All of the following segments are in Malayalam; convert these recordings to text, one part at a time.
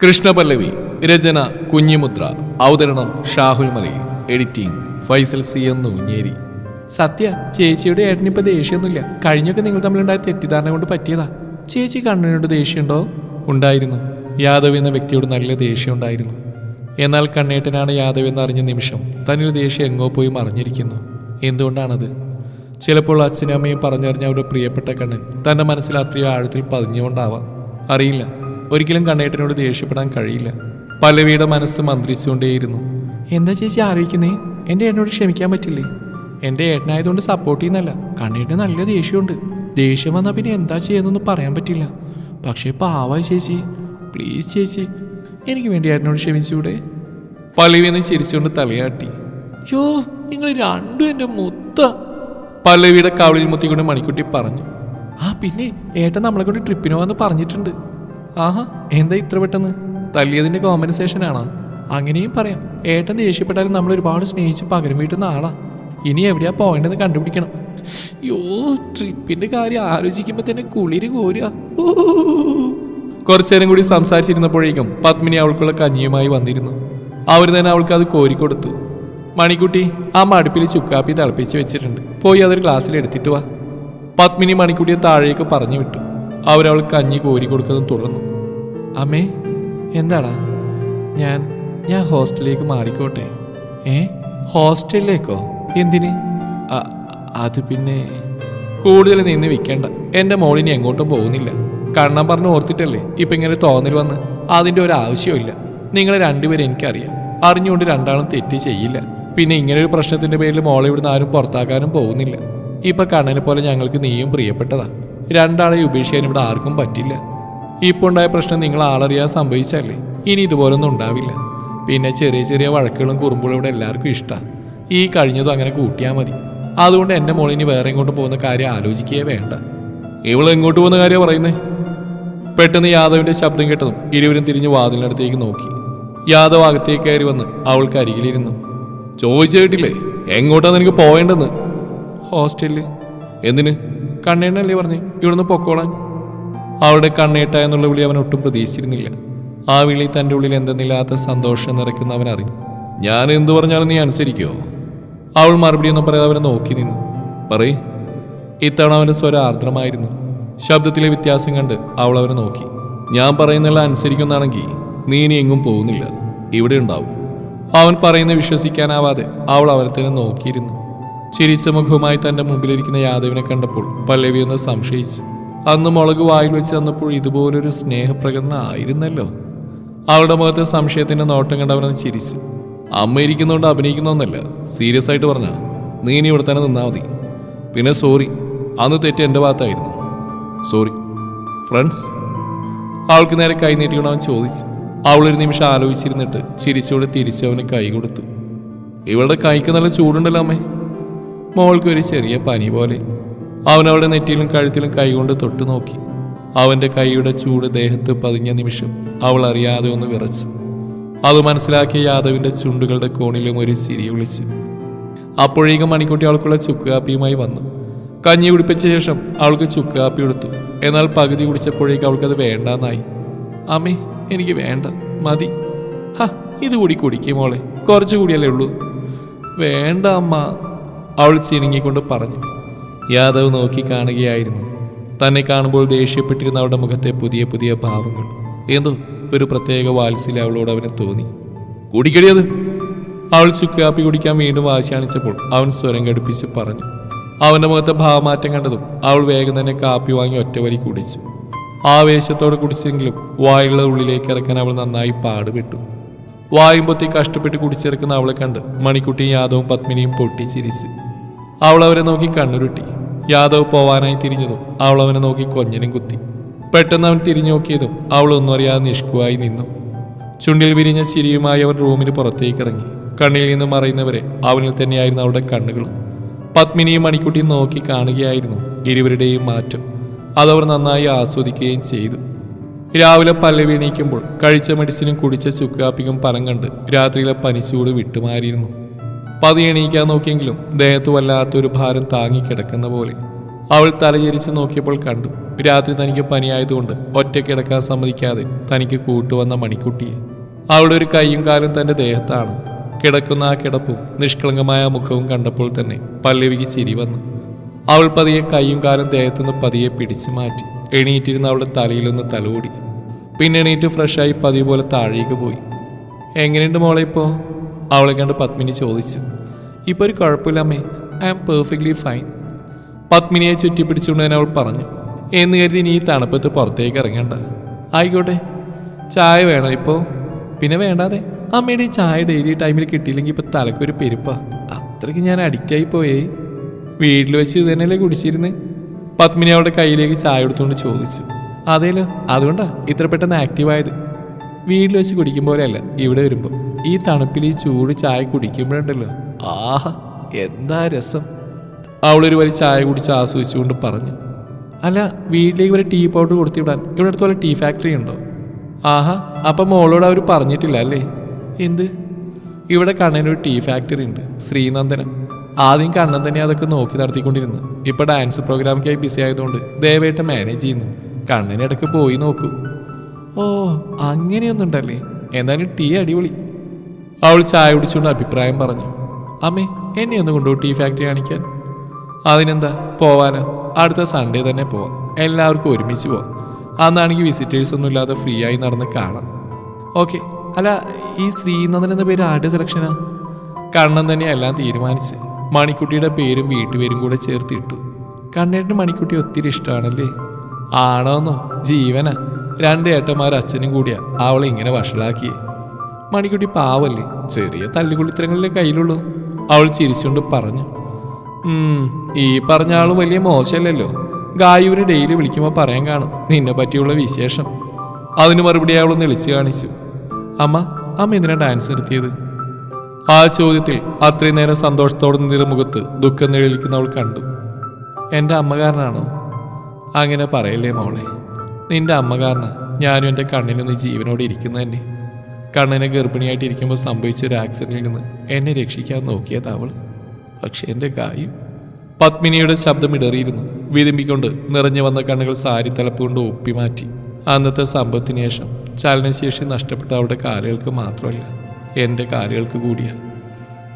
കൃഷ്ണപല്ലവി രചന കുഞ്ഞിമുദ്ര അവതരണം ഷാഹുൽ മലി എഡിറ്റിംഗ് ഫൈസൽ സി എന്ന് ഊഞ്ഞേരി സത്യ ചേച്ചിയുടെ ഏട്ടനിപ്പോ ദേഷ്യമൊന്നുമില്ല കഴിഞ്ഞൊക്കെ നിങ്ങൾ തമ്മിലുണ്ടായ തെറ്റിദ്ധാരണ കൊണ്ട് പറ്റിയതാ. ചേച്ചി കണ്ണനോട് ദേഷ്യമുണ്ടോ? ഉണ്ടായിരുന്നു. യാദവ് എന്ന വ്യക്തിയോട് നല്ല ദേഷ്യം ഉണ്ടായിരുന്നു. എന്നാൽ കണ്ണേട്ടനാണ് യാദവ് എന്ന് അറിഞ്ഞ നിമിഷം തന്നിൽ ദേഷ്യം എങ്ങോ പോയി മറിഞ്ഞിരിക്കുന്നു. എന്തുകൊണ്ടാണത്? ചിലപ്പോൾ അച്ഛനും അമ്മയും പറഞ്ഞറിഞ്ഞ അവരുടെ പ്രിയപ്പെട്ട കണ്ണൻ തന്റെ മനസ്സിൽ അത്രയോ ആഴത്തിൽ പതിഞ്ഞുകൊണ്ടാവാം. അറിയില്ല. ഒരിക്കലും കണ്ണേട്ടനോട് ദേഷ്യപ്പെടാൻ കഴിയില്ല. പല്ലവിയുടെ മനസ്സ് മന്ത്രിച്ചുകൊണ്ടേയിരുന്നു. എന്താ ചേച്ചി ആലോചിക്കുന്നേ? എന്റെ ഏട്ടനോട് ക്ഷമിക്കാൻ പറ്റില്ലേ? എന്റെ ഏട്ടനായതുകൊണ്ട് സപ്പോർട്ട് ചെയ്യുന്നല്ല കണ്ണേട്ടന് നല്ല ദേഷ്യമുണ്ട്. ദേഷ്യം വന്നാൽ പിന്നെ എന്താ ചെയ്യുന്നതെന്ന് പറയാൻ പറ്റില്ല. പക്ഷേ പാവാ ചേച്ചി. പ്ലീസ് ചേച്ചി എനിക്ക് വേണ്ടി ഏട്ടനോട് ക്ഷമിച്ചൂടെ? പല്ലവി എന്ന് ചിരിച്ചുകൊണ്ട് തലയാട്ടി. യോ നിങ്ങൾ രണ്ടും എന്റെ മുത്ത. പല്ലവിയുടെ കവളിൽ മുത്തിക്കൊണ്ട് മണിക്കുട്ടി പറഞ്ഞു. ആ പിന്നെ ഏട്ടൻ നമ്മളെ കൊണ്ട് ട്രിപ്പിന് പോകാന്ന് പറഞ്ഞിട്ടുണ്ട്. ആഹാ എന്താ ഇത്ര പെട്ടെന്ന്? തല്ലിയതിന്റെ കോമ്പൻസേഷൻ ആണോ? അങ്ങനെയും പറയാം. ഏട്ടൻ ദേഷ്യപ്പെട്ടാലും നമ്മൾ ഒരുപാട് സ്നേഹിച്ച് പകരം വീട്ടുന്ന ആളാ. ഇനി എവിടെയാ പോയിന്റെന്ന് കണ്ടുപിടിക്കണം. യോ ട്രിപ്പിന്റെ കാര്യം ആലോചിക്കുമ്പോ തന്നെ കുളിര് കോരുക. കുറച്ചേരം കൂടി സംസാരിച്ചിരുന്നപ്പോഴേക്കും പത്മിനി അവൾക്കുള്ള കഞ്ഞിയുമായി വന്നിരുന്നു. അവർ തന്നെ അവൾക്ക് അത് കോരിക്കൊടുത്തു. മണിക്കുട്ടി ആ മടുപ്പിൽ ചുക്കാപ്പി തിളപ്പിച്ച് വെച്ചിട്ടുണ്ട്. പോയി അതൊരു ഗ്ലാസ്സിൽ എടുത്തിട്ട് വാ. പത്മിനി മണിക്കുട്ടിയെ താഴേക്ക് പറഞ്ഞു വിട്ടു. അവരവൾ കഞ്ഞി കോരി കൊടുക്കുന്നത് തുടർന്നു. അമ്മേ എന്താടാ? ഞാൻ ഞാൻ ഹോസ്റ്റലിലേക്ക് മാറിക്കോട്ടെ. ഏ? ഹോസ്റ്റലിലേക്കോ? എന്തിന്? അത് പിന്നെ കൂടുതൽ നിന്ന് വിൽക്കണ്ട. എന്റെ മോളിനി എങ്ങോട്ടും പോകുന്നില്ല. കണ്ണം പറഞ്ഞ് ഓർത്തിട്ടല്ലേ? ഇപ്പം ഇങ്ങനെ തോന്നൽ വന്ന് അതിന്റെ ഒരു ആവശ്യമില്ല നിങ്ങളെ രണ്ടുപേരും എനിക്കറിയാം. അറിഞ്ഞുകൊണ്ട് രണ്ടാളും തെറ്റ് ചെയ്യില്ല. പിന്നെ ഇങ്ങനെ ഒരു പ്രശ്നത്തിന്റെ പേരിൽ മോളെ ഇവിടുന്ന് ആരും പുറത്താക്കാനും പോകുന്നില്ല. ഇപ്പം കണ്ണനെ പോലെ ഞങ്ങൾക്ക് നീയും പ്രിയപ്പെട്ടതാ. രണ്ടാളെ ഉപേക്ഷിക്കാൻ ഇവിടെ ആർക്കും പറ്റില്ല. ഇപ്പൊ ഉണ്ടായ പ്രശ്നം നിങ്ങൾ ആളറിയാൻ സംഭവിച്ചല്ലേ? ഇനി ഇതുപോലൊന്നും ഉണ്ടാവില്ല. പിന്നെ ചെറിയ ചെറിയ വഴക്കുകളും കുറുമ്പുകളും ഇവിടെ എല്ലാവർക്കും ഇഷ്ടമാണ് ഈ കഴിഞ്ഞതും അങ്ങനെ കൂട്ടിയാൽ മതി. അതുകൊണ്ട് എന്റെ മോളിനി വേറെ ഇങ്ങോട്ട് പോകുന്ന കാര്യം ആലോചിക്കുകയേ വേണ്ട. ഇവൾ എങ്ങോട്ട് പോകുന്ന കാര്യം പറയുന്നേ? പെട്ടെന്ന് യാദവിന്റെ ശബ്ദം കേട്ടതും ഇരുവരും തിരിഞ്ഞ് വാതിലിനടുത്തേക്ക് നോക്കി. യാദവ് അകത്തേക്ക് കയറി വന്ന് അവൾക്ക് അരികിലിരുന്നു. ചോദിച്ചു കേട്ടില്ലേ? എങ്ങോട്ടാണ് നിനക്ക് പോവേണ്ടെന്ന്? ഹോസ്റ്റലിൽ. എന്തിന്? കണ്ണേണ്ണല്ലേ പറഞ്ഞു. ഇവിടുന്ന് പൊക്കോളാൻ. അവളുടെ കണ്ണേട്ട എന്നുള്ള വിളി അവൻ ഒട്ടും പ്രതീക്ഷിച്ചിരുന്നില്ല. ആ വിളി തന്റെ ഉള്ളിൽ എന്തെന്നില്ലാത്ത സന്തോഷം നിറയ്ക്കുന്ന അവൻ അറിഞ്ഞു. ഞാൻ എന്തു പറഞ്ഞാലും നീ അനുസരിക്കോ? അവൾ മറുപടി ഒന്നും പറയാതെ അവനെ നോക്കി നിന്നു. പറയ്. ഇത്തവണ അവന്റെ സ്വരം ആർദ്രമായിരുന്നു. ശബ്ദത്തിലെ വ്യത്യാസം കണ്ട് അവൾ അവനെ നോക്കി. ഞാൻ പറയുന്നില്ല അനുസരിക്കുന്നാണെങ്കിൽ നീ ഇനി എങ്ങും പോകുന്നില്ല. ഇവിടെ ഉണ്ടാവും. അവൻ പറയുന്ന വിശ്വസിക്കാനാവാതെ അവൾ അവനെ തന്നെ നോക്കിയിരുന്നു. ചിരിച്ച മുഖവുമായി തന്റെ മുമ്പിലിരിക്കുന്ന യാദവിനെ കണ്ടപ്പോൾ പല്ലവി ഒന്ന് സംശയിച്ചു. അന്ന് മുളക് വായിൽ വെച്ച് തന്നപ്പോൾ ഇതുപോലൊരു സ്നേഹപ്രകടനം ആയിരുന്നല്ലോ. അവളുടെ മുഖത്തെ സംശയത്തിന്റെ നോട്ടം കണ്ട് അവനത് ചിരിച്ചു. അമ്മ ഇരിക്കുന്നതുകൊണ്ട് അഭിനയിക്കുന്നൊന്നല്ല സീരിയസ് ആയിട്ട് പറഞ്ഞ നീ ഇനി ഇവിടെ തന്നെ നിന്നാ മതി. പിന്നെ സോറി അന്ന് തെറ്റ് എന്റെ ഭാഗത്തായിരുന്നു. Sorry friends? അവൾക്ക് നേരെ കൈ അവൻ ചോദിച്ചു. അവളൊരു നിമിഷം ആലോചിച്ചിരുന്നിട്ട് ചിരിച്ചുകൊണ്ട് തിരിച്ചു അവന് കൈ കൊടുത്തു. ഇവളുടെ കൈക്ക് നല്ല ചൂടുണ്ടല്ലോ അമ്മേ. മോൾക്ക് ഒരു ചെറിയ പനി പോലെ അവൻ അവളുടെ നെറ്റിയിലും കഴുത്തിലും കൈകൊണ്ട് തൊട്ടു നോക്കി. അവന്റെ കൈയുടെ ചൂട് ദേഹത്ത് പതിഞ്ഞ നിമിഷം അവൾ അറിയാതെ ഒന്ന് വിറച്ചു. അത് മനസ്സിലാക്കിയ യാദവിന്റെ ചുണ്ടുകളുടെ കോണിലും ഒരു ചിരി വിളിച്ചു അപ്പോഴേക്കും മണിക്കുട്ടി അവൾക്കുള്ള ചുക്ക് കാപ്പിയുമായി വന്നു. കഞ്ഞി കുടിപ്പിച്ച ശേഷം അവൾക്ക് ചുക്ക് കാപ്പി കൊടുത്തു. എന്നാൽ പകുതി കുടിച്ചപ്പോഴേക്കും അവൾക്കത് വേണ്ടാന്നായി. അമ്മേ എനിക്ക് വേണ്ട. മതി. ഹ ഇത് കൂടി കുടിക്കും മോളെ. കുറച്ചുകൂടിയല്ലേ ഉള്ളൂ. വേണ്ട അമ്മ അവൾ ചിണുങ്ങിക്കൊണ്ട് പറഞ്ഞു. യാദവ് നോക്കി കാണുകയായിരുന്നു. തന്നെ കാണുമ്പോൾ ദേഷ്യപ്പെട്ടിരുന്ന അവളുടെ മുഖത്തെ പുതിയ പുതിയ ഭാവങ്ങൾ. എന്തോ ഒരു പ്രത്യേക വാത്സല്യം അവളോട് അവന് തോന്നി. കുടിക്കടിയത് അവൾ ചുക്കാപ്പി കുടിക്കാൻ വീണ്ടും വാശിയാണിച്ചപ്പോൾ അവൻ സ്വരം ഘടിപ്പിച്ച് പറഞ്ഞു. അവന്റെ മുഖത്തെ ഭാവമാറ്റം കണ്ടതും അവൾ വേഗം തന്നെ കാപ്പി വാങ്ങി ഒറ്റവരി കുടിച്ചു. ആവേശത്തോടെ കുടിച്ചെങ്കിലും വായുള്ള ഉള്ളിലേക്ക് ഇറക്കാൻ അവൾ നന്നായി പാടുപെട്ടു. വായും പൊത്തി കഷ്ടപ്പെട്ട് കുടിച്ചിറക്കുന്ന അവളെ കണ്ട് മണിക്കുട്ടിയും യാദവും പത്മിനിയും പൊട്ടിച്ചിരിച്ച്. അവൾ അവരെ നോക്കി കണ്ണുരുട്ടി. യാദവ് പോവാനായി തിരിഞ്ഞതും അവൾ അവനെ നോക്കി കൊഞ്ഞനും കുത്തി. പെട്ടെന്ന് അവൻ തിരിഞ്ഞു നോക്കിയതും അവൾ ഒന്നും അറിയാതെ നിഷ്കുവായി നിന്നു. ചുണ്ടിൽ വിരിഞ്ഞ ചിരിയുമായി അവൻ റൂമിന് പുറത്തേക്ക് ഇറങ്ങി. കണ്ണിൽ നിന്ന് മറയുന്നവരെ അവനിൽ തന്നെയായിരുന്നു അവളുടെ കണ്ണുകളും. പത്മിനിയും മണിക്കുട്ടിയും നോക്കി കാണുകയായിരുന്നു ഇരുവരുടെയും മാറ്റം. അതവർ നന്നായി ആസ്വദിക്കുകയും ചെയ്തു. രാവിലെ പല്ലവി എണീക്കുമ്പോൾ കഴിച്ച മെഡിസിനും കുടിച്ച ചുക്കാപ്പിക്കും പലം കണ്ട് രാത്രിയിലെ പനിച്ചൂട് വിട്ടുമാറിയിരുന്നു. പതി എണീക്കാൻ നോക്കിയെങ്കിലും ദേഹത്ത് വല്ലാത്തൊരു ഭാരം താങ്ങിക്കിടക്കുന്ന പോലെ. അവൾ തലചരിച്ച് നോക്കിയപ്പോൾ കണ്ടു. രാത്രി തനിക്ക് പനിയായതുകൊണ്ട് ഒറ്റക്കിടക്കാൻ സമ്മതിക്കാതെ തനിക്ക് കൂട്ടുവന്ന മണിക്കുട്ടിയെ. അവളുടെ ഒരു കൈയും കാലും തന്റെ ദേഹത്താണ്. കിടക്കുന്ന ആ കിടപ്പും നിഷ്കളങ്കമായ മുഖവും കണ്ടപ്പോൾ തന്നെ പല്ലവിക്ക് ചിരി വന്നു. അവൾ പതിയെ കൈയും കാലും ദേഹത്തുനിന്ന് പതിയെ പിടിച്ചു മാറ്റി. എണീറ്റിരുന്ന അവളുടെ തലയിലൊന്ന് തലോടി. പിന്നെ എണീറ്റ് ഫ്രഷായി പതിവ് പോലെ താഴേക്ക് പോയി. എങ്ങനെയുണ്ട് മോളെ ഇപ്പോൾ അവളെ കണ്ട് പത്മിനി ചോദിച്ചു ഇപ്പോൾ ഒരു കുഴപ്പമില്ലമ്മേ ഐ ആം പെർഫെക്റ്റ്ലി ഫൈൻ പത്മിനിയെ ചുറ്റിപ്പിടിച്ചുകൊണ്ട് തന്നെ അവൾ പറഞ്ഞു എന്ന് കരുതി നീ തണുപ്പത്ത് പുറത്തേക്ക് ഇറങ്ങേണ്ട. ആയിക്കോട്ടെ. ചായ വേണോ ഇപ്പോൾ പിന്നെ വേണ്ടാതെ. അമ്മയുടെ ഈ ചായ ഡെയിലി ടൈമിൽ കിട്ടിയില്ലെങ്കിൽ ഇപ്പോൾ തലക്കൊരു പെരുപ്പാ. അത്രയ്ക്ക് ഞാൻ അഡിക്റ്റായി പോയേ. വീട്ടിൽ വെച്ച് ഇത് തന്നെയല്ലേ കുടിച്ചിരുന്ന്? പത്മിനി അവളുടെ കയ്യിലേക്ക് ചായ എടുത്തുകൊണ്ട് ചോദിച്ചു അതേലോ അതുകൊണ്ടാ ഇത്ര പെട്ടെന്ന് ആക്റ്റീവായത് വീട്ടിൽ വെച്ച് കുടിക്കും പോലെയല്ല ഇവിടെ വരുമ്പോൾ ഈ തണുപ്പിൽ ഈ ചൂട് ചായ കുടിക്കുമ്പോഴുണ്ടല്ലോ. ആഹ എന്താ രസം. അവളൊരു വലിയ ചായ കുടിച്ച് ആസ്വദിച്ചുകൊണ്ട് പറഞ്ഞു. അല്ല വീട്ടിലേക്ക് ഒരു ടീ പൗഡർ കൊടുത്തിവിടാൻ ഇവിടെ അടുത്ത് പോലെ ടീ ഫാക്ടറി ഉണ്ടോ? ആഹാ അപ്പം മോളോട് അവർ പറഞ്ഞിട്ടില്ല അല്ലേ? എന്ത്? ഇവിടെ കണ്ണനൊരു ടീ ഫാക്ടറി ഉണ്ട് ശ്രീനന്ദനം. ആദ്യം കണ്ണൻ തന്നെ അതൊക്കെ നോക്കി നടത്തിക്കൊണ്ടിരുന്നു. ഇപ്പൊ ഡാൻസ് പ്രോഗ്രാമൊക്കെയായി ബിസി ആയതുകൊണ്ട് ദയവായിട്ട് മാനേജ് ചെയ്യുന്നു. കണ്ണനിടയ്ക്ക് പോയി നോക്കൂ. ഓ അങ്ങനെയൊന്നുണ്ടല്ലേ. എന്നാലും ടീ അടിപൊളി. അവൾ ചായ കുടിച്ചുകൊണ്ട് അഭിപ്രായം പറഞ്ഞു. അമ്മേ എന്നെ ഒന്ന് കൊണ്ടു ടീ ഫാക്ടറി കാണിക്കാൻ. അതിനെന്താ? പോവാനോ? അടുത്ത സൺഡേ തന്നെ പോവാം. എല്ലാവർക്കും ഒരുമിച്ച് പോവാം. അന്നാണെങ്കിൽ വിസിറ്റേഴ്സ് ഒന്നും ഇല്ലാതെ ഫ്രീ ആയി നടന്ന് കാണാം. ഓക്കെ അല്ല ഈ ശ്രീനന്ദൻ എന്ന പേര് ആരുടെ സെലക്ഷനാ കണ്ണൻ തന്നെ എല്ലാം തീരുമാനിച്ച് മണിക്കുട്ടിയുടെ പേരും വീട്ടുപേരും കൂടെ ചേർത്തിട്ടു കണ്ണേട്ടിന് മണിക്കുട്ടി ഒത്തിരി ഇഷ്ടമാണല്ലേ? ആണോന്നോ ജീവനാ. രണ്ട് ഏട്ടന്മാർ അച്ഛനും കൂടിയാ. അവളെ ഇങ്ങനെ വഷളാക്കിയേ. മണിക്കുട്ടി പാവല്ലേ? ചെറിയ തല്ലുകുളിത്തരങ്ങളിലെ കയ്യിലുള്ളൂ. അവൾ ചിരിച്ചുകൊണ്ട് പറഞ്ഞു ഈ പറഞ്ഞ ആൾ വലിയ മോശമല്ലല്ലോ. ഗായുവിനെ ഡെയിലി വിളിക്കുമ്പോൾ പറയാൻ കാണും. നിന്നെ പറ്റിയുള്ള വിശേഷം. അതിന് മറുപടി അവൾ ഒന്ന് വിളിച്ചു കാണിച്ചു. അമ്മ അമ്മ എന്തിനാ ഡാൻസ് നിർത്തിയത്? ആ ചോദ്യത്തിൽ അത്രയും നേരം സന്തോഷത്തോടെ നിന്നിരുന്ന മുഖത്ത് ദുഃഖം നിഴലിക്കുന്ന അവൾ കണ്ടു. എന്റെ അമ്മ കാരനാണോ അങ്ങനെ പറയല്ലേ മോളെ. നിന്റെ അമ്മ കാരണം ഞാനും എന്റെ കണ്ണിനൊന്ന് ജീവനോടെ ഇരിക്കുന്നു തന്നെ. കണ്ണിനെ ഗർഭിണിയായിട്ടിരിക്കുമ്പോൾ സംഭവിച്ച ഒരു ആക്സിഡന്റിൽ നിന്ന് എന്നെ രക്ഷിക്കാൻ നോക്കിയത് അവൾ പക്ഷെ എന്റെ കായും പത്മിനിയുടെ ശബ്ദം ഇടറിയിരുന്നു. വിതുമ്പിക്കൊണ്ട് നിറഞ്ഞു വന്ന കണ്ണുകൾ സാരി തലപ്പുകൊണ്ട് ഒപ്പിമാറ്റി അന്നത്തെ സംഭവത്തിന് ശേഷം ചലനശേഷി നഷ്ടപ്പെട്ട അവളുടെ കാലുകൾക്ക് മാത്രമല്ല എന്റെ കാലുകൾക്ക് കൂടിയാണ്.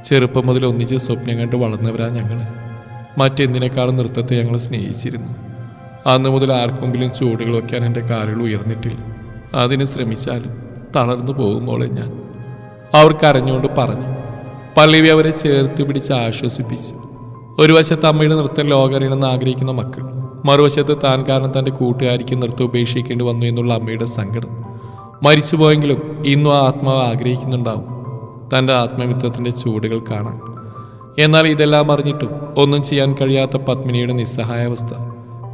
ചെറുപ്പം മുതൽ ഒന്നിച്ച് സ്വപ്നം കണ്ട് വളർന്നവരാ ഞങ്ങൾ മറ്റെന്തിനേക്കാളും നൃത്തത്തെ ഞങ്ങൾ സ്നേഹിച്ചിരുന്നു. അന്ന് മുതൽ ആർക്കെങ്കിലും ചുവടുകൾ വയ്ക്കാൻ എന്റെ കാലുകൾ ഉയർന്നിട്ടില്ല. അതിന് ശ്രമിച്ചാലും തളർന്നു പോകുമ്പോളെ ഞാൻ. അവർ കരഞ്ഞുകൊണ്ട് പറഞ്ഞു പള്ളിവി അവരെ ചേർത്ത് പിടിച്ച് ആശ്വസിപ്പിച്ചു. ഒരു വശത്ത് അമ്മയുടെ നൃത്തം ലോകറിയണമെന്ന് ആഗ്രഹിക്കുന്ന മക്കൾ മറുവശത്ത് താൻ കാരണം തന്റെ കൂട്ടുകാരിക്ക് നൃത്തം ഉപേക്ഷിക്കേണ്ടി വന്നു എന്നുള്ള അമ്മയുടെ സങ്കടം. മരിച്ചുപോയെങ്കിലും ഇന്നും ആ ആത്മാവ് ആഗ്രഹിക്കുന്നുണ്ടാവും തന്റെ ആത്മമിത്രത്തിന്റെ ചൂടുകൾ കാണാൻ. എന്നാൽ ഇതെല്ലാം അറിഞ്ഞിട്ടും ഒന്നും ചെയ്യാൻ കഴിയാത്ത പത്മിനിയുടെ നിസ്സഹായാവസ്ഥ.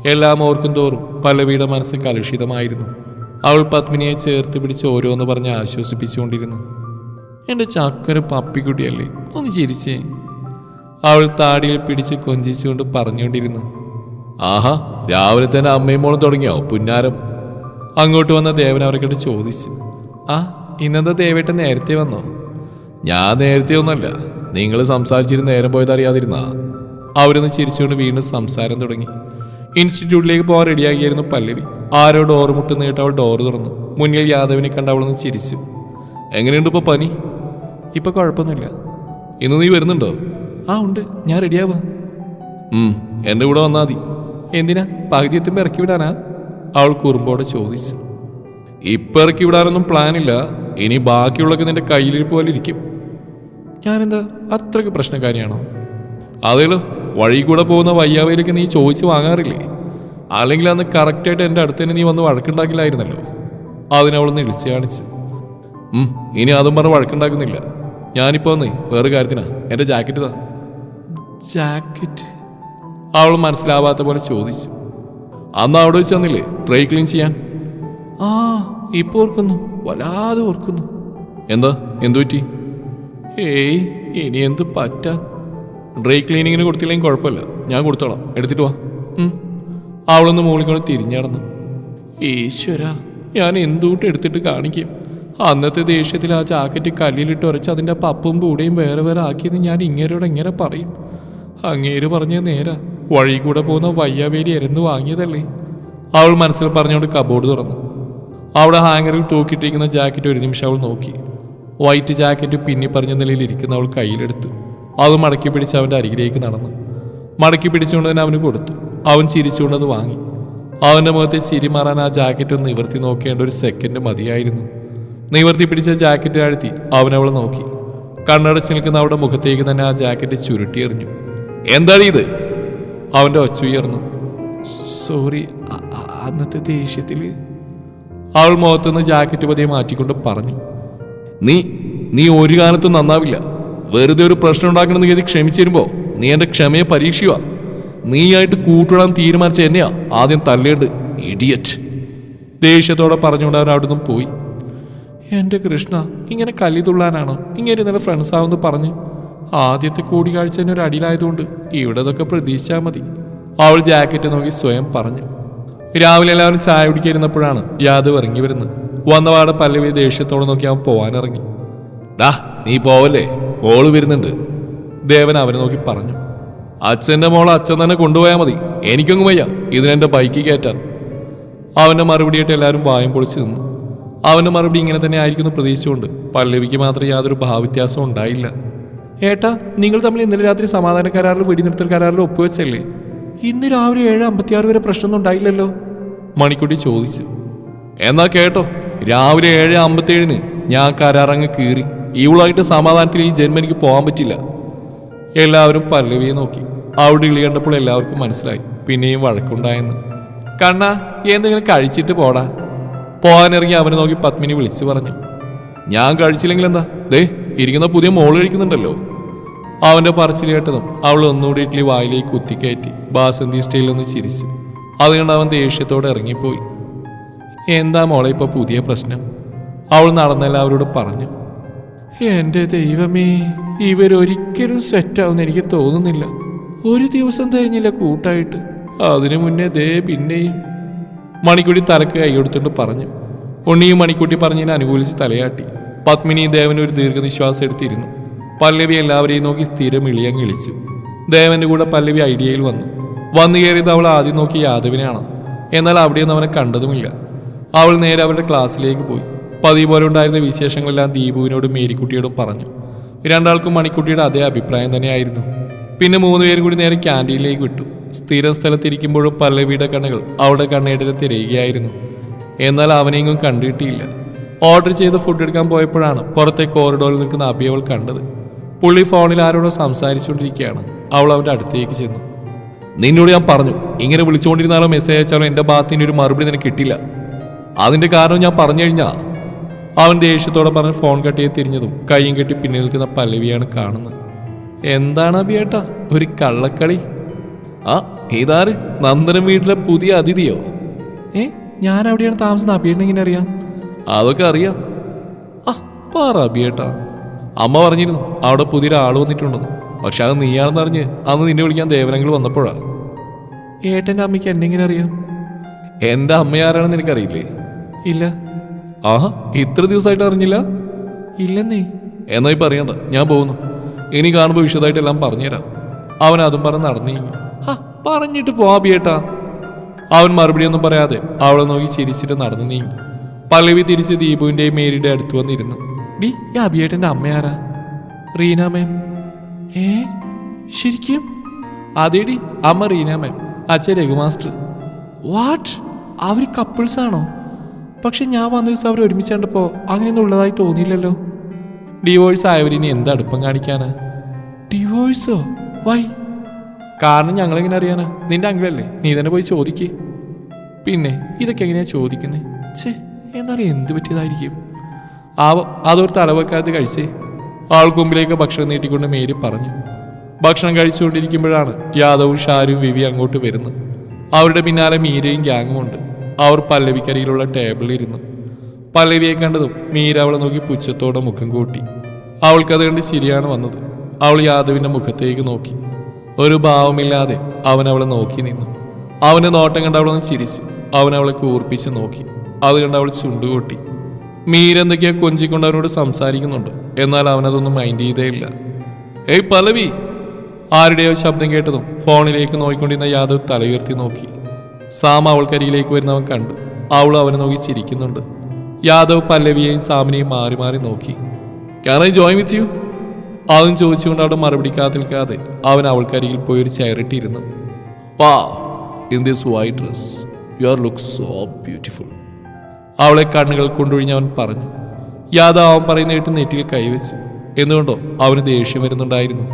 എല്ലാം ഓർക്കും തോറും പല്ലവിയുടെ മനസ്സ് കലുഷിതമായിരുന്നു. അവൾ പത്മിനിയെ ചേർത്ത് പിടിച്ച് ഓരോന്ന് പറഞ്ഞ് ആശ്വസിപ്പിച്ചുകൊണ്ടിരുന്നു. എന്റെ ചക്കര പപ്പിക്കുട്ടിയല്ലേ ഒന്ന് ചിരിച്ചേ. അവൾ താടിയിൽ പിടിച്ച് കൊഞ്ചിച്ചുകൊണ്ട് പറഞ്ഞുകൊണ്ടിരുന്നു. ആഹാ രാവിലെ തന്നെ അമ്മയും മോളും തുടങ്ങിയോ പുന്നാരം? അങ്ങോട്ട് വന്ന ദേവൻ അവർക്കിട്ട് ചോദിച്ചു. ആ ഇന്നത്തെ ദേവേട്ട നേരത്തെ വന്നോ? ഞാൻ നേരത്തെ ഒന്നല്ല നിങ്ങൾ സംസാരിച്ചിരുന്ന നേരം പോയത് അറിയാതിരുന്നാ. അവരൊന്ന് ചിരിച്ചുകൊണ്ട് വീണ്ടും സംസാരം തുടങ്ങി. ഇൻസ്റ്റിറ്റ്യൂട്ടിലേക്ക് പോകാൻ റെഡിയാക്കിയായിരുന്നു പല്ലവി. ആരോ ഡോർ മുട്ടുന്നിട്ട് അവൾ ഡോർ തുറന്നു. മുന്നിൽ യാദവിനെ കണ്ട് അവളൊന്ന് ചിരിച്ചു. എങ്ങനെയുണ്ട് ഇപ്പോൾ പനി? ഇപ്പൊ കുഴപ്പമൊന്നുമില്ല. ഇന്ന് നീ വരുന്നുണ്ടോ? ആ ഉണ്ട്. ഞാൻ റെഡിയാവാ എന്റെ കൂടെ വന്നാൽ മതി. എന്തിനാ? പകുതി എത്തുമ്പോൾ ഇറക്കി വിടാനാ? അവൾ കുറുമ്പോടെ ചോദിച്ചു. ഇപ്പൊ ഇറക്കി വിടാനൊന്നും പ്ലാനില്ല ഇനി ബാക്കിയുള്ളൊക്കെ നിന്റെ കയ്യിലിരിപ്പ് പോലെ ഇരിക്കും. ഞാനെന്താ? അത്രയ്ക്ക് പ്രശ്നക്കാരിയാണോ? അതേലോ. വഴി കൂടെ പോകുന്ന വയ്യാവയിലേക്ക് നീ ചോദിച്ചു വാങ്ങാറില്ലേ? അല്ലെങ്കിൽ അന്ന് കറക്റ്റായിട്ട് എന്റെ അടുത്ത് തന്നെ നീ വന്ന് വഴക്കുണ്ടാക്കില്ലായിരുന്നല്ലോ. അതിനവളൊന്ന് ഇളിച്ച് കാണിച്ച്. ഇനി അതും പറഞ്ഞ് വഴക്കുണ്ടാക്കുന്നില്ല. ഞാനിപ്പോ വന്നേ വേറെ കാര്യത്തിനാ. എന്റെ ജാക്കറ്റ് താ ജാക്കറ്റ്? അവൾ മനസ്സിലാവാത്ത പോലെ ചോദിച്ചു. അന്ന് അവിടെ വെച്ച് തന്നില്ലേ ഡ്രൈ ക്ലീൻ ചെയ്യാൻ? ആ ഇപ്പൊ ഓർക്കുന്നു. വല്ലാതെ ഓർക്കുന്നു. എന്താ എന്തു പറ്റി? ഏയ് ഇനി എന്ത് പറ്റാൻ? ഡ്രൈ ക്ലീനിങ്ങിന് കൊടുത്തില്ലെങ്കിൽ കുഴപ്പമില്ല. ഞാൻ കൊടുത്തോളാം. എടുത്തിട്ട് വാ. അവളൊന്ന് മൂളിക്കൊണ്ട് തിരിഞ്ഞടന്നു. ഈശ്വര. ഞാൻ എന്തൂട്ട് എടുത്തിട്ട് കാണിക്കും? അന്നത്തെ ദേഷ്യത്തിൽ ആ ജാക്കറ്റ് കല്ലിലിട്ട് ഉരച്ച് അതിന്റെ പപ്പും പൂടയും വേറെ വേറെ ആക്കിയെന്ന് ഞാൻ ഇങ്ങേരോട് എങ്ങനെ പറയും? അങ്ങേര് പറഞ്ഞ നേരാ. വഴി കൂടെ പോകുന്ന വയ്യാവേലി എരന്ന് വാങ്ങിയതല്ലേ? അവൾ മനസ്സിൽ പറഞ്ഞുകൊണ്ട് കബോർഡ് തുറന്നു. അവിടെ ഹാങ്ങറിൽ തൂക്കിയിട്ടിരിക്കുന്ന ജാക്കറ്റ് ഒരു നിമിഷം അവൾ നോക്കി. വൈറ്റ് ജാക്കറ്റ് പിന്നി പറഞ്ഞ നിലയിൽ ഇരിക്കുന്ന അവൾ കയ്യിലെടുത്തു. അത് മടക്കി പിടിച്ച് അവന്റെ അരികിലേക്ക് നടന്നു. മടക്കി പിടിച്ചുകൊണ്ട് തന്നെ അവന് കൊടുത്തു. അവൻ ചിരിച്ചുകൊണ്ട് വാങ്ങി. അവന്റെ മുഖത്തെ ചിരി മാറാൻ ആ ജാക്കറ്റ് ഒന്ന് നിവർത്തി നോക്കേണ്ട ഒരു സെക്കൻഡ് മതിയായിരുന്നു. നിവർത്തി പിടിച്ച ജാക്കറ്റ് ആഴ്ത്തി അവൻ അവളെ നോക്കി. കണ്ണടച്ച് നിൽക്കുന്ന അവളുടെ മുഖത്തേക്ക് തന്നെ ആ ജാക്കറ്റ് ചുരുട്ടി എറിഞ്ഞു. എന്താണ് ഇത്? അവന്റെ ഒച്ച ഉയർന്നു. സോറി അന്നത്തെ ദേഷ്യത്തിൽ അവൾ മുഖത്തുനിന്ന് ജാക്കറ്റ് പതിയെ മാറ്റിക്കൊണ്ട് പറഞ്ഞു. നീ നീ ഒരു കാലത്തും നന്നാവില്ല. വെറുതെ ഒരു പ്രശ്നം ഉണ്ടാക്കണമെന്ന് കരുതി ക്ഷമിച്ചിരുമ്പോ നീ എന്റെ ക്ഷമയെ പരീക്ഷിക്കുക നീയായിട്ട് കൂട്ടിടാൻ തീരുമാനിച്ച എന്നെയാ ആദ്യം തല്ലേണ്ട് ഇഡിയറ്റ് ദേഷ്യത്തോടെ പറഞ്ഞുകൊണ്ട് അവൻ അവിടെ നിന്നും പോയി. എന്റെ കൃഷ്ണ ഇങ്ങനെ കല്ലി തുള്ളാനാണോ? ഇങ്ങനെ ഇന്നലെ ഫ്രണ്ട്സ് ആവുമെന്ന് പറഞ്ഞ് ആദ്യത്തെ കൂടിക്കാഴ്ച തന്നെ ഒരു അടിയിലായതുകൊണ്ട് ഇവിടെ ഇതൊക്കെ പ്രതീക്ഷിച്ചാൽ മതി അവൾ ജാക്കറ്റ് നോക്കി സ്വയം പറഞ്ഞു. രാവിലെ എല്ലാവരും ചായ കുടിക്കാതിരുന്നപ്പോഴാണ് യാദവ് ഇറങ്ങി വരുന്നത്. വന്നപാടെ പല്ലവി ദേഷ്യത്തോടെ നോക്കി അവൻ പോവാനിറങ്ങി. ഡാ നീ പോവല്ലേ? മോൾ വരുന്നുണ്ട്. ദേവൻ അവനെ നോക്കി പറഞ്ഞു. അച്ഛന്റെ മോളെ അച്ഛൻ തന്നെ കൊണ്ടുപോയാൽ മതി. എനിക്കൊന്നും വയ്യ. ഇതിനെന്റെ ബൈക്ക് കയറ്റാൻ. അവന്റെ മറുപടിയായിട്ട് എല്ലാവരും വായം പൊളിച്ച് നിന്നു. അവന്റെ മറുപടി ഇങ്ങനെ തന്നെ ആയിരിക്കുന്നു പ്രതീക്ഷിച്ചുകൊണ്ട് പല്ലവിക്ക് മാത്രം യാതൊരു ഭാവവ്യത്യാസവും ഉണ്ടായില്ല. ഏട്ടാ നിങ്ങൾ തമ്മിൽ ഇന്നലെ രാത്രി സമാധാന കരാറിൽ വെടിനിർത്തൽ കരാറിൽ ഒപ്പുവെച്ചല്ലേ? ഇന്ന് രാവിലെ ഏഴ് അമ്പത്തിയാറ് വരെ പ്രശ്നമൊന്നും ഉണ്ടായില്ലല്ലോ. മണിക്കുട്ടി ചോദിച്ചു. എന്നാ കേട്ടോ രാവിലെ ഏഴ് അമ്പത്തേഴിന് ഞാൻ കരാറങ്ങ് കീറി. ഇവളായിട്ട് സമാധാനത്തിൽ ഈ ജന്മം എനിക്ക് പോകാൻ പറ്റില്ല. എല്ലാവരും പല്ലവിയെ നോക്കി. അവിടെ ഇളി കണ്ടപ്പോൾ എല്ലാവർക്കും മനസ്സിലായി. പിന്നെയും വഴക്കുണ്ടായെന്ന്. കണ്ണ എന്തെങ്കിലും കഴിച്ചിട്ട് പോടാ. പോകാനിറങ്ങി അവനെ നോക്കി പത്മിനി വിളിച്ചു പറഞ്ഞു. ഞാൻ കഴിച്ചില്ലെങ്കിൽ എന്താ? ദേ ഇരിക്കുന്ന പുതിയ മോൾ കഴിക്കുന്നുണ്ടല്ലോ. അവന്റെ പറച്ചിൽ കേട്ടതും അവൾ ഒന്നുകൂടി ഇഡ്ലി വായിലേക്ക് കുത്തിക്കയറ്റി ബാസന്തി സ്റ്റൈലിൽ ഒന്ന് ചിരിച്ചു. അതുകൊണ്ട് അവൻ ദേഷ്യത്തോടെ ഇറങ്ങിപ്പോയി. എന്താ മോളെ ഇപ്പൊ പുതിയ പ്രശ്നം? അവൾ നടന്നെല്ലാവരോട് പറഞ്ഞു. എന്റെ ദൈവമേ ഇവരൊരിക്കലും സെറ്റാവുന്ന എനിക്ക് തോന്നുന്നില്ല. ഒരു ദിവസം തികഞ്ഞില്ല കൂട്ടായിട്ട്. അതിനു മുന്നേ ദേ പിന്നെയും മണിക്കുട്ടി തലക്ക് കൈകൊടുത്തുകൊണ്ട് പറഞ്ഞു. ഉണ്ണിയും മണിക്കുട്ടി പറഞ്ഞതിനെ അനുകൂലിച്ച് തലയാട്ടി. പത്മിനിയും ദേവൻ ഒരു ദീർഘനിശ്വാസം എടുത്തിരുന്നു. പല്ലവി എല്ലാവരെയും നോക്കി സ്ഥിരം ഇളിയങ്ങ് ഇളിച്ചു. ദേവന്റെ കൂടെ പല്ലവി ഐഡിയയിൽ വന്നു. വന്നു കയറിയത് അവൾ ആദ്യം നോക്കി യാദവിനെയാണ്. എന്നാൽ അവിടെയൊന്നും അവനെ കണ്ടതുമില്ല. അവൾ നേരെ അവരുടെ ക്ലാസ്സിലേക്ക് പോയി. പതിവ് പോലെ ഉണ്ടായിരുന്ന വിശേഷങ്ങളെല്ലാം ദീപുവിനോടും മേരിക്കുട്ടിയോടും പറഞ്ഞു. രണ്ടാൾക്കും മണിക്കുട്ടിയുടെ അതേ അഭിപ്രായം തന്നെയായിരുന്നു. പിന്നെ മൂന്നുപേരും കൂടി നേരെ ക്യാന്റീനിലേക്ക് വിട്ടു. സ്ഥിരം സ്ഥലത്തിരിക്കുമ്പോഴും പല്ലവിയുടെ കണ്ണുകൾ അവിടെ കണ്ണേടിനെ തിരയുകയായിരുന്നു. എന്നാൽ അവനെയും കണ്ടിട്ടില്ല. ഓർഡർ ചെയ്ത് ഫുഡ് എടുക്കാൻ പോയപ്പോഴാണ് പുറത്തെ കോറിഡോറിൽ നിൽക്കുന്ന അബി അവൾ കണ്ടത്. പുള്ളി ഫോണിൽ ആരോടോ സംസാരിച്ചുകൊണ്ടിരിക്കുകയാണ്. അവൾ അവന്റെ അടുത്തേക്ക് ചെന്നു. നിന്നോട് ഞാൻ പറഞ്ഞു ഇങ്ങനെ വിളിച്ചുകൊണ്ടിരുന്നാലോ മെസ്സേജ് അയച്ചാലോ എന്റെ ഭാഗത്തിന് ഒരു മറുപടി നിനക്ക് കിട്ടില്ല. അതിന്റെ കാരണം ഞാൻ പറഞ്ഞു കഴിഞ്ഞാൽ അവൻ ദേഷ്യത്തോടെ പറഞ്ഞ് ഫോൺ കട്ടിയെ തിരിഞ്ഞതും കൈയും കെട്ടി പിന്നിൽ നിൽക്കുന്ന പല്ലവിയാണ് കാണുന്നത്. എന്താണ് അബിയേട്ടാ ഒരു കള്ളക്കളി. ആ ഇതാര്? നന്ദനം വീട്ടിലെ പുതിയ അതിഥിയോ? ഏ ഞാൻ അവിടെയാണ് താമസം അബിയേട്ടൻ എങ്ങനെ അറിയാം? അതൊക്കെ അറിയാം. ആ പറ അബിയേട്ടാ അമ്മ പറഞ്ഞിരുന്നു അവിടെ പുതിയൊരാൾ വന്നിട്ടുണ്ടെന്ന്. പക്ഷെ അത് നീയാണെന്ന് അറിഞ്ഞ് അന്ന് നിന്നെ വിളിക്കാൻ ദേവനങ്ങൾ വന്നപ്പോഴാ. ഏട്ടന്റെ അമ്മയ്ക്ക് എന്നെ എങ്ങനെ അറിയാം? എന്റെ അമ്മയാരാണെന്ന് എനിക്കറിയില്ലേ? ഇല്ല. ആഹാ ഇത്ര ദിവസമായിട്ട് അറിഞ്ഞില്ല? ഇല്ലെന്നേ. എന്നാ ഇപ്പൊ പറയണ്ട ഞാൻ പോകുന്നു. ഇനി കാണുമ്പോൾ വിശദമായിട്ട് എല്ലാം പറഞ്ഞുതരാം. അവൻ അതും പറഞ്ഞ് നടന്നു ഹാ പറഞ്ഞിട്ട് പോവാബിയേട്ടാ അവൻ അവൻ മറുപടിയൊന്നും പറയാതെ അവളെ നോക്കി ചിരിച്ചിട്ട് നടന്നു നീങ്ങി. പല്ലവി തിരിച്ച് ദീപുവിന്റെയും മേരിയുടെ അടുത്ത് വന്നിരുന്നു. ഡി ഈ അബിയേട്ടന്റെ അമ്മയാരാ റീന മാം. ഏ ശരിക്കും? അതേടി അമ്മ റീന മാം അച്ഛൻ രഘു മാസ്റ്റർ വാട്ട്? അവർ കപ്പിൾസ് ആണോ? പക്ഷെ ഞാൻ വന്ന ദിവസം അവർ ഒരുമിച്ച് കണ്ടപ്പോൾ അങ്ങനെയൊന്നും ഉള്ളതായി തോന്നിയില്ലല്ലോ. ഡിവോഴ്സ് ആയവരിനി എന്ത് അടുപ്പം കാണിക്കാനാ? ഡിവോഴ്സോ വൈ കാരണം ഞങ്ങളെങ്ങനെ അറിയാനാ? നിന്റെ അങ്കിളല്ലേ? നീ തന്നെ പോയി ചോദിക്ക്. പിന്നെ ഇതൊക്കെ എങ്ങനെയാ ചോദിക്കുന്നേ? ഛേ എന്നറിയാം എന്ത് പറ്റിയതായിരിക്കും? ആവ അതോർത്ത് അളവെക്കാതെ കഴിച്ചേ. ആൾക്കൊമ്പിലേക്ക് ഭക്ഷണം നീട്ടിക്കൊണ്ട് മേരി പറഞ്ഞു. ഭക്ഷണം കഴിച്ചുകൊണ്ടിരിക്കുമ്പോഴാണ് യാദവും ഷാരും വിവി അങ്ങോട്ട് വരുന്നത്. അവരുടെ പിന്നാലെ മീരയും ഗ്യാങ്ങും ഉണ്ട്. അവർ പല്ലവിക്കരിയിലുള്ള ടേബിളിൽ ഇരുന്നു. പല്ലവിയെ കണ്ടതും മീര അവളെ നോക്കി പുച്ഛത്തോടെ മുഖം കൂട്ടി. അവൾക്കത് കണ്ട് ശരിയാണ് വന്നത്. അവൾ യാദവിന്റെ മുഖത്തേക്ക് നോക്കി. ഒരു ഭാവമില്ലാതെ അവൻ അവളെ നോക്കി നിന്നു. അവന്റെ നോട്ടം കണ്ട് അവളൊന്ന് ചിരിച്ചു. അവൻ അവളെ കൂർപ്പിച്ച് നോക്കി. അത് കണ്ട് അവൾ ചുണ്ടുകൂട്ടി. മീര എന്തൊക്കെയാ കൊഞ്ചിക്കൊണ്ട് അവനോട് സംസാരിക്കുന്നുണ്ട്. എന്നാൽ അവനതൊന്നും മൈൻഡ് ചെയ്തേയില്ല. ഏയ് പലവി ആരുടെയോ ശബ്ദം കേട്ടതും ഫോണിലേക്ക് നോക്കിക്കൊണ്ടിരുന്ന യാദവ് തലയുയർത്തി നോക്കി. സാം അവൾക്കരികിലേക്ക് വരുന്നവൻ കണ്ടു. അവൾ അവനെ നോക്കി ചിരിക്കുന്നുണ്ട്. യാദവ് പല്ലവിയെയും സാമിനെയും മാറി മാറി നോക്കി. Can I join with you അതും ചോദിച്ചുകൊണ്ട് അവിടെ മറുപടി കാത്തിൽക്കാതെ അവൻ അവൾക്കരികിൽ പോയി ഒരു ചെയറിട്ടിരുന്നു wow in this white dress you are look so beautiful അവളെ കണ്ണുകൾ കൊണ്ടൊഴിഞ്ഞ് അവൻ പറഞ്ഞു യാദവ് അവൻ പറയുന്ന കേട്ട് നെറ്റിയിൽ കൈവച്ചു. എന്തുകൊണ്ടോ അവന് ദേഷ്യം വരുന്നുണ്ടായിരുന്നു.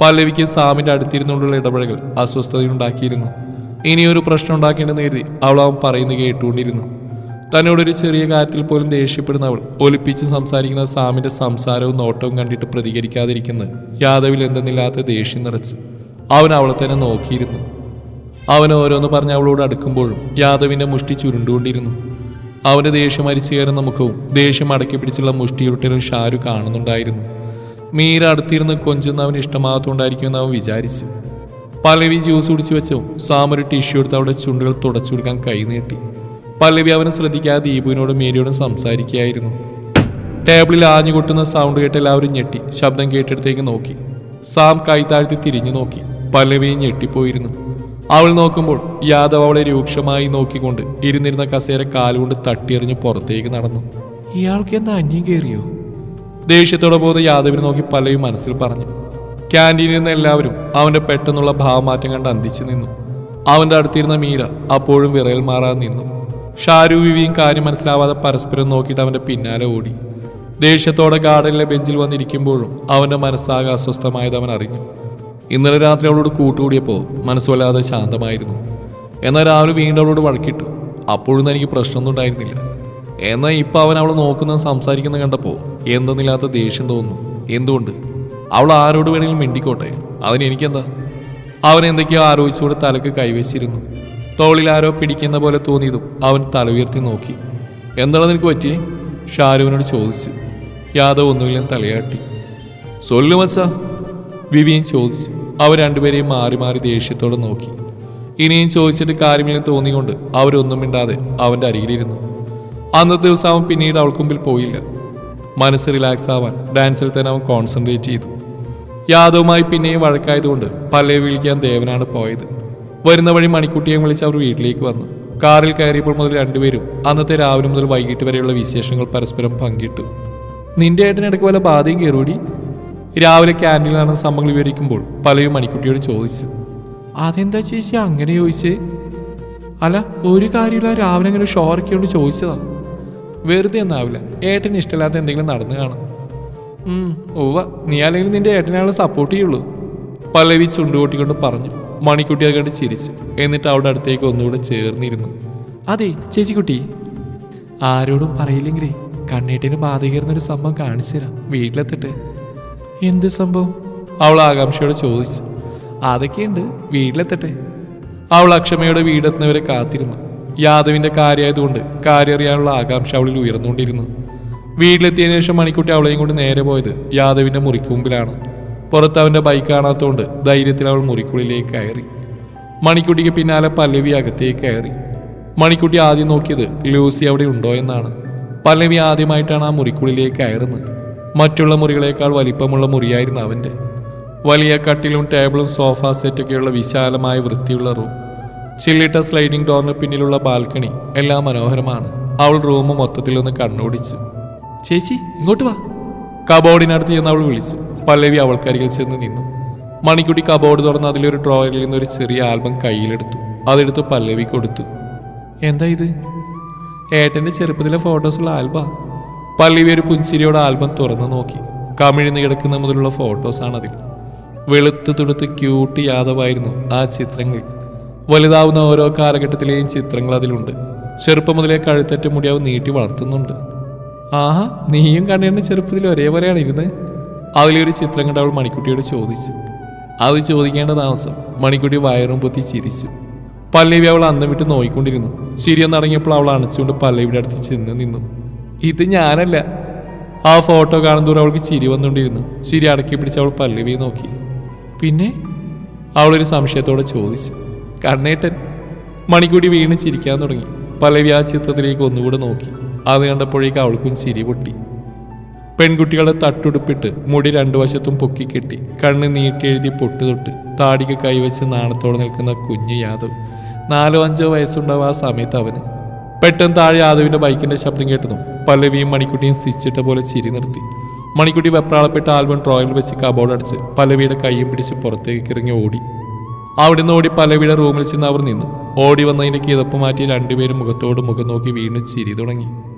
പല്ലവിക്ക് സാമിന്റെ അടുത്തിരുന്നുകൊണ്ടുള്ള ഇടപെടലുകൾ അസ്വസ്ഥതയുണ്ടാക്കിയിരുന്നു. ഇനിയൊരു പ്രശ്നം ഉണ്ടാക്കേണ്ടെന്ന് കരുതി അവൾ അവൻ പറയുന്നത് കേട്ടുകൊണ്ടിരുന്നു. തന്നോടൊരു ചെറിയ കാര്യത്തിൽ പോലും ദേഷ്യപ്പെടുന്ന അവൾ ഒലിപ്പിച്ച് സംസാരിക്കുന്ന സാമിന്റെ സംസാരവും നോട്ടവും കണ്ടിട്ട് പ്രതികരിക്കാതിരിക്കുന്നത് യാദവിൽ എന്തെന്നില്ലാത്ത ദേഷ്യം നിറച്ചു അവൻ അവളെ തന്നെ നോക്കിയിരുന്നു. അവൻ ഓരോന്ന് പറഞ്ഞ് അവളോട് അടുക്കുമ്പോഴും യാദവിന്റെ മുഷ്ടി ചുരുണ്ടുകൊണ്ടിരുന്നു. അവന്റെ ദേഷ്യം അരിച്ചു കയറുന്ന മുഖവും ദേഷ്യം അടക്കി പിടിച്ചുള്ള മുഷ്ടിയുട്ടലും ഷാരു കാണുന്നുണ്ടായിരുന്നു. മീര അടുത്തിരുന്ന് കൊഞ്ചുന്ന അവന് ഇഷ്ടമാകത്തുകൊണ്ടായിരിക്കുമെന്ന് അവൻ വിചാരിച്ചു. പലവി ജ്യൂസ് കുടിച്ചു വെച്ചോ സാമൊരു ടിഷ്യൂ എടുത്ത് അവിടെ ചുണ്ടുകൾ തുടച്ചു കൊടുക്കാൻ കൈ നീട്ടി. പല്ലവി അവനെ ശ്രദ്ധിക്കാതെ ദീപുവിനോടും മേരിയോടും സംസാരിക്കുകയായിരുന്നു. ടേബിളിൽ ആഞ്ഞു കൊട്ടുന്ന സൗണ്ട് കേട്ട് എല്ലാവരും ഞെട്ടി. ശബ്ദം കേട്ടിടത്തേക്ക് നോക്കി. സാം കൈ താഴ്ത്തി തിരിഞ്ഞു നോക്കി. പല്ലവിയും ഞെട്ടിപ്പോയിരുന്നു. അവൾ നോക്കുമ്പോൾ യാദവ് അവളെ രൂക്ഷമായി നോക്കിക്കൊണ്ട് ഇരുന്നിരുന്ന കസേര കാലുകൊണ്ട് തട്ടിയെറിഞ്ഞ് പുറത്തേക്ക് നടന്നു. ഇയാൾക്ക് എന്താ അന്യം കയറിയോ? ദേഷ്യത്തോടെ പോകുന്ന യാദവിനെ നോക്കി പല്ലവി മനസ്സിൽ പറഞ്ഞു. ക്യാന്റീനിൽ നിന്ന് എല്ലാവരും അവന്റെ പെട്ടെന്നുള്ള ഭാവമാറ്റം കണ്ട് അന്തിച്ചു നിന്നു. അവന്റെ അടുത്തിരുന്ന മീര അപ്പോഴും വിറയൽ മാറാൻ നിന്നു. ഷാരു വിവിയും കാര്യം മനസ്സിലാവാതെ പരസ്പരം നോക്കിയിട്ട് അവന്റെ പിന്നാലെ ഓടി. ദേഷ്യത്തോടെ ഗാർഡനിലെ ബെഞ്ചിൽ വന്നിരിക്കുമ്പോഴും അവന്റെ മനസ്സാകെ അസ്വസ്ഥമായത് അവൻ അറിഞ്ഞു. ഇന്നലെ രാത്രി അവളോട് കൂട്ടുകൂടിയപ്പോൾ മനസ്സുവല്ലാതെ ശാന്തമായിരുന്നു. എന്നാൽ രാവിലെ വീണ്ടും അവളോട് വഴക്കിട്ടു. അപ്പോഴൊന്നും എനിക്ക് പ്രശ്നമൊന്നും ഉണ്ടായിരുന്നില്ല. എന്നാൽ ഇപ്പം അവൻ അവളെ നോക്കുന്ന സംസാരിക്കുന്ന കണ്ടപ്പോൾ എന്തെന്നില്ലാത്ത ദേഷ്യം തോന്നുന്നു. എന്തുകൊണ്ട്? അവൾ ആരോട് വേണമെങ്കിലും മിണ്ടിക്കോട്ടെ? അതിന് എനിക്കെന്താ അവൻ എന്തൊക്കെയോ ആലോചിച്ചുകൊണ്ട് തലക്ക് കൈവച്ചിരുന്നു. തോളിൽ ആരോ പിടിക്കുന്ന പോലെ തോന്നിയതും അവൻ തല ഉയർത്തി നോക്കി. എന്താണ് നിനക്ക് പറ്റിയേ? ഷാരുവിനോട് ചോദിച്ചു. യാദവ് ഒന്നുമില്ലെന്ന് തലയാട്ടി. സൊല്ലു മച്ചാ വിവിയും ചോദിച്ചു. അവർ രണ്ടുപേരെയും മാറി മാറി ദേഷ്യത്തോടെ നോക്കി. ഇനിയും ചോദിച്ചിട്ട് കാര്യമില്ലെന്ന് തോന്നിക്കൊണ്ട് അവരൊന്നും മിണ്ടാതെ അവന്റെ അരികിലിരുന്നു. അന്നത്തെ ദിവസം അവൻ പിന്നീട് അവൾക്ക് മുമ്പിൽ പോയില്ല. മനസ്സ് റിലാക്സ് ആവാൻ ഡാൻസിൽ തന്നെ അവൻ കോൺസെൻട്രേറ്റ് ചെയ്തു. യാദവുമായി പിന്നെയും വഴക്കായതുകൊണ്ട് പല്ലയെ വിളിക്കാൻ ദേവനാണ് പോയത്. വരുന്ന വഴി മണിക്കുട്ടിയെ വിളിച്ച് അവർ വീട്ടിലേക്ക് വന്നു. കാറിൽ കയറിയപ്പോൾ മുതൽ രണ്ടുപേരും അന്നത്തെ രാവിലെ മുതൽ വൈകിട്ട് വരെയുള്ള വിശേഷങ്ങൾ പരസ്പരം പങ്കിട്ടു. നിന്റെ ഏട്ടനിടയ്ക്ക് വല്ല ബാധയും കയറൂടി? രാവിലെ ക്യാന്റീനിൽ നടന്ന സംഭവങ്ങൾ വിവരിക്കുമ്പോൾ പലയും മണിക്കുട്ടിയോട് ചോദിച്ചു. അതെന്താ ചേച്ചി അങ്ങനെ ചോദിച്ചേ? അല്ല ഒരു കാര്യമില്ല. രാവിലെ അങ്ങനെ ഷോറൊക്കെയോട് ചോദിച്ചതാ. വെറുതെ ഒന്നാവില്ല. ഏട്ടന് ഇഷ്ടമില്ലാത്ത എന്തെങ്കിലും നടന്നു കാണാം. ഉവ്വ. നീ അല്ലെങ്കിൽ നിന്റെ ഏട്ടനെ സപ്പോർട്ട് ചെയ്യുള്ളൂ. പല്ലവി ചുണ്ടുകൊട്ടിക്കൊണ്ട് പറഞ്ഞു. മണിക്കുട്ടി അത് കണ്ട് ചിരിച്ചു. എന്നിട്ട് അവിടെ അടുത്തേക്ക് ഒന്നുകൂടെ ചേർന്നിരുന്നു. അതെ ചേച്ചിക്കുട്ടി. ആരോടും പറയില്ലെങ്കിലേ കണ്ണേട്ടിന് ബാധകീർന്നൊരു സംഭവം കാണിച്ചു തരാം വീട്ടിലെത്തട്ടെ. എന്ത് സംഭവം? അവൾ ആകാംക്ഷയോട് ചോദിച്ചു. അതൊക്കെയുണ്ട് വീട്ടിലെത്തട്ടെ. അവൾ അക്ഷമയുടെ വീടെത്തുന്നവരെ കാത്തിരുന്നു. യാദവിന്റെ കാര്യമായതുകൊണ്ട് കാര്യം അറിയാനുള്ള ആകാംക്ഷ അവളിൽ ഉയർന്നുകൊണ്ടിരുന്നു. വീട്ടിലെത്തിയതിനു ശേഷം മണിക്കുട്ടി അവളെയും കൊണ്ട് നേരെ പോയത് യാദവിന്റെ മുറിക്ക് മുമ്പിലാണ് പുറത്ത് അവന്റെ ബൈക്ക് കാണാത്തതുകൊണ്ട് ധൈര്യത്തിൽ അവൾ മുറിക്കുള്ളിലേക്ക് കയറി. മണിക്കുട്ടിക്ക് പിന്നാലെ പല്ലവി അകത്തേക്ക് കയറി. മണിക്കുട്ടി ആദ്യം നോക്കിയത് ലൂസി അവിടെ ഉണ്ടോ എന്നാണ്. പല്ലവി ആദ്യമായിട്ടാണ് ആ മുറിക്കുള്ളിലേക്ക് കയറുന്നത്. മറ്റുള്ള മുറികളേക്കാൾ വലിപ്പമുള്ള മുറിയായിരുന്നു അവന്റെ. വലിയ കട്ടിലും ടേബിളും സോഫ സെറ്റൊക്കെയുള്ള വിശാലമായ വൃത്തിയുള്ള റൂം. ചില്ലിട്ട സ്ലൈഡിംഗ് ഡോറിന് പിന്നിലുള്ള ബാൽക്കണി എല്ലാം മനോഹരമാണ്. അവൾ റൂം മൊത്തത്തിലൊന്ന് കണ്ണോടിച്ചു. ചേച്ചി ഇങ്ങോട്ട് വാ. കബോർഡിനടുത്ത് ചെന്ന് അവൾ വിളിച്ചു. പല്ലവി അവൾക്കരികിൽ ചെന്ന് നിന്നു. മണിക്കുട്ടി കബോർഡ് തുറന്ന് അതിലൊരു ഡ്രോയറിൽ നിന്ന് ഒരു ചെറിയ ആൽബം കയ്യിലെടുത്തു. അതെടുത്ത് പല്ലവി കൊടുത്തു. എന്താ ഇത്? ഏട്ടന്റെ ചെറുപ്പത്തിലെ ഫോട്ടോസുള്ള ആൽബാ. പല്ലവി ഒരു പുഞ്ചിരിയോടെ ആൽബം തുറന്നു നോക്കി. കമിഴ്ന്ന് കിടക്കുന്ന മുതലുള്ള ഫോട്ടോസാണ് അതിൽ വെളുത്ത് തുടുത്ത് ക്യൂട്ട് യാദവായിരുന്നു ആ ചിത്രങ്ങൾ. വലുതാവുന്ന ഓരോ കാലഘട്ടത്തിലെയും ചിത്രങ്ങൾ അതിലുണ്ട് ചെറുപ്പം മുതലേ കഴുത്തറ്റ മുടിയാവ് നീട്ടി വളർത്തുന്നുണ്ട്. ആഹാ നീയും കണ്ണേണ്ണ ചെറുപ്പത്തിൽ ഒരേപോലെയാണ് ഇരുന്നത് അതിലൊരു ചിത്രം കണ്ട് അവൾ മണിക്കുട്ടിയോട് ചോദിച്ചു. അത് ചോദിക്കേണ്ട താമസം മണിക്കുട്ടി വയറും പൊത്തി ചിരിച്ചു. പല്ലവി അവൾ അന്ന് വിട്ട് നോയിക്കൊണ്ടിരുന്നു. ചിരിയൊന്ന് അടങ്ങിയപ്പോൾ അവൾ അണച്ചുകൊണ്ട് പല്ലവിയുടെ അടുത്ത് ചെന്ന് നിന്നു. ഇത് ഞാനല്ല. ആ ഫോട്ടോ കാണുന്നതോടെ അവൾക്ക് ചിരി വന്നുകൊണ്ടിരുന്നു. ചിരി അടക്കി പിടിച്ച് അവൾ പല്ലവിയെ നോക്കി. പിന്നെ? അവളൊരു സംശയത്തോടെ ചോദിച്ചു. കണ്ണേട്ടൻ. മണിക്കൂടി വീണ് ചിരിക്കാൻ തുടങ്ങി. പല്ലവി ആ ചിത്രത്തിലേക്ക് ഒന്നുകൂടെ നോക്കി. അത് കണ്ടപ്പോഴേക്ക് അവൾക്കും ചിരി പൊട്ടി. പെൺകുട്ടികളെ തട്ടുടുപ്പിട്ട് മുടി രണ്ടു വശത്തും പൊക്കിക്കെട്ടി കണ്ണ് നീട്ടിയെഴുതി പൊട്ടുതൊട്ട് പൊട്ട് തൊട്ട് താടിക്ക് കൈവച്ച് നാണത്തോടെ നിൽക്കുന്ന കുഞ്ഞു യാദവ്. നാലോ അഞ്ചോ വയസ്സുണ്ടാവും ആ സമയത്ത് അവന്. പെട്ടെന്ന് താഴെ യാദവിന്റെ ബൈക്കിന്റെ ശബ്ദം കേട്ടതും പല്ലവിയും മണിക്കുട്ടിയും സ്റ്റിച്ചിട്ട പോലെ ചിരി നിർത്തി. മണിക്കുട്ടി വെപ്രാളപ്പെട്ട ആൽബം ഡ്രോയിൽ വെച്ച് കബോർഡ് അടിച്ച് പല്ലവിയുടെ കൈയും പിടിച്ച് പുറത്തേക്ക് ഇറങ്ങി ഓടി. അവിടുന്ന് ഓടി പല്ലവിയുടെ റൂമിൽ ചെന്ന് അവർ നിന്നു. ഓടി വന്നതിന്റെ കിതപ്പ് മാറ്റി രണ്ടുപേരും മുഖത്തോട് മുഖം നോക്കി വീണ്ടും ചിരി തുടങ്ങി.